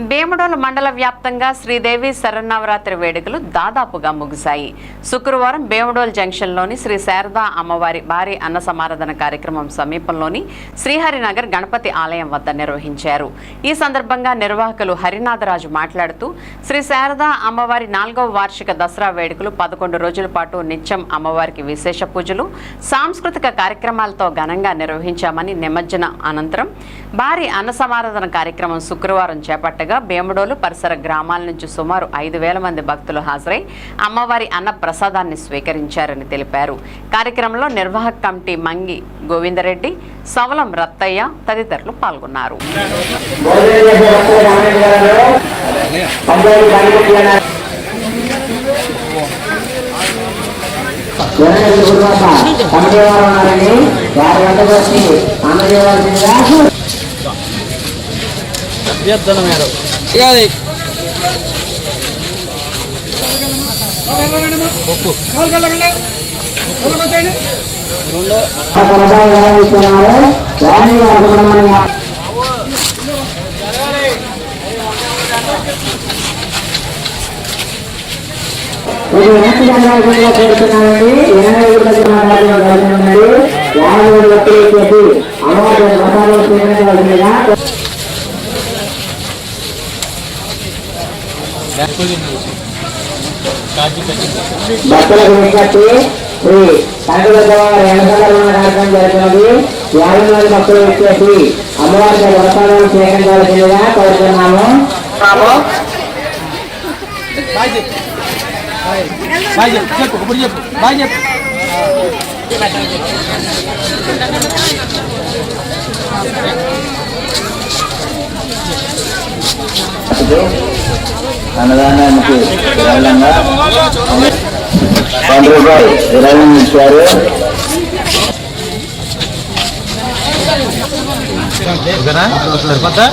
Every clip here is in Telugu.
భీమడోలు మండల వ్యాప్తంగా శ్రీదేవి శరన్నవరాత్రి వేడుకలు దాదాపుగా ముగిశాయి. శుక్రవారం భీమడోల్ జంక్షన్లోని శ్రీ శారదా అమ్మవారి భారీ అన్న సమారాధన కార్యక్రమం సమీపంలోని శ్రీహరినగర్ గణపతి ఆలయం వద్ద నిర్వహించారు. ఈ సందర్భంగా నిర్వాహకులు హరినాథరాజు మాట్లాడుతూ శ్రీ శారదా అమ్మవారి నాలుగవ వార్షిక దసరా వేడుకలు పదకొండు రోజుల పాటు నిత్యం అమ్మవారికి విశేష పూజలు సాంస్కృతిక కార్యక్రమాలతో ఘనంగా నిర్వహించామని నిమజ్జన అనంతరం భారీ అన్న సమారాధన కార్యక్రమం శుక్రవారం చేపట్టారు. చేపట్టగా భీమడోలు పరిసర గ్రామాల నుంచి సుమారు ఐదు వేల మంది భక్తులు హాజరై అమ్మవారి అన్న ప్రసాదాన్ని స్వీకరించారని తెలిపారు. కార్యక్రమంలో నిర్వాహక కమిటీ మంగి గోవిందరెడ్డి సవలం రత్తయ్య తదితరులు పాల్గొన్నారు. కమిటీ ఉన్నారండి. వారి వెంట వచ్చి అందజేయవలసిందిగా అభ్యర్థన మేడం ఇక అది కొనసాగిస్తున్నారు వారిని వారు సుబ్రహ్మణ్య ఇది వెనక్కి జరగాల్సిందిగా కోరుతున్నానండి ఎనభై గుడ్లకు మాట్లాడుతున్నారు యాభై భక్తుల వ్యక్తులు విజ్ఞప్తి శ్రీ కనకదుర్గ వారి కార్యక్రమం జరుగుతున్నది యాభై మంది భక్తులు వచ్చేసి అమ్మవారికి ప్రసాదాలు స్వీకరించవలసిందిగా కోరుతున్నాము చెప్పు చెప్పు చెప్పు అన్నదానానికి విరాళంగా వంద రూపాయలు విరాళం ఇచ్చారు. సరిపోతా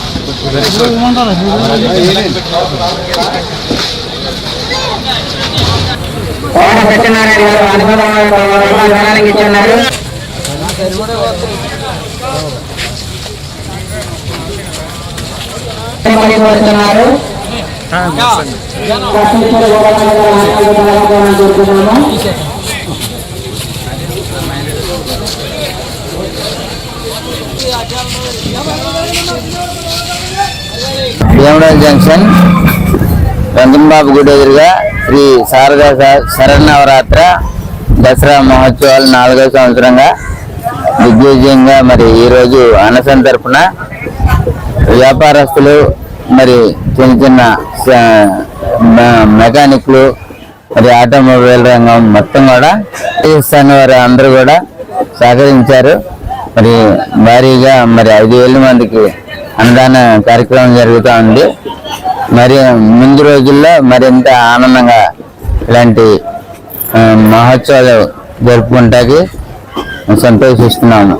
కోట సత్యనారాయణ గారు అనుభవం ఇచ్చున్నారు. భీమరాజ్ జంక్షన్ రంగంబాబు గుడి ఎదురుగా శ్రీ శారదా స- శరన్నవరాత్ర దసరా మహోత్సవాలు నాలుగో సంవత్సరంగా దిగ్విజయంగా మరి ఈరోజు అనసం తరపున వ్యాపారస్తులు మరి చిన్న చిన్న స- మ- మెకానిక్లు మరి ఆటోమొబైల్ రంగం మొత్తం కూడా పాకిస్తాన్ వారు అందరూ కూడా సహకరించారు. మరి భారీగా మరి ఐదు వేల మందికి అన్నదాన కార్యక్రమం జరుగుతూ ఉంది. మరి ముందు రోజుల్లో మరింత ఆనందంగా ఇలాంటి మహోత్సవాలు జరుపుకుంటాకి సంతోషిస్తున్నాము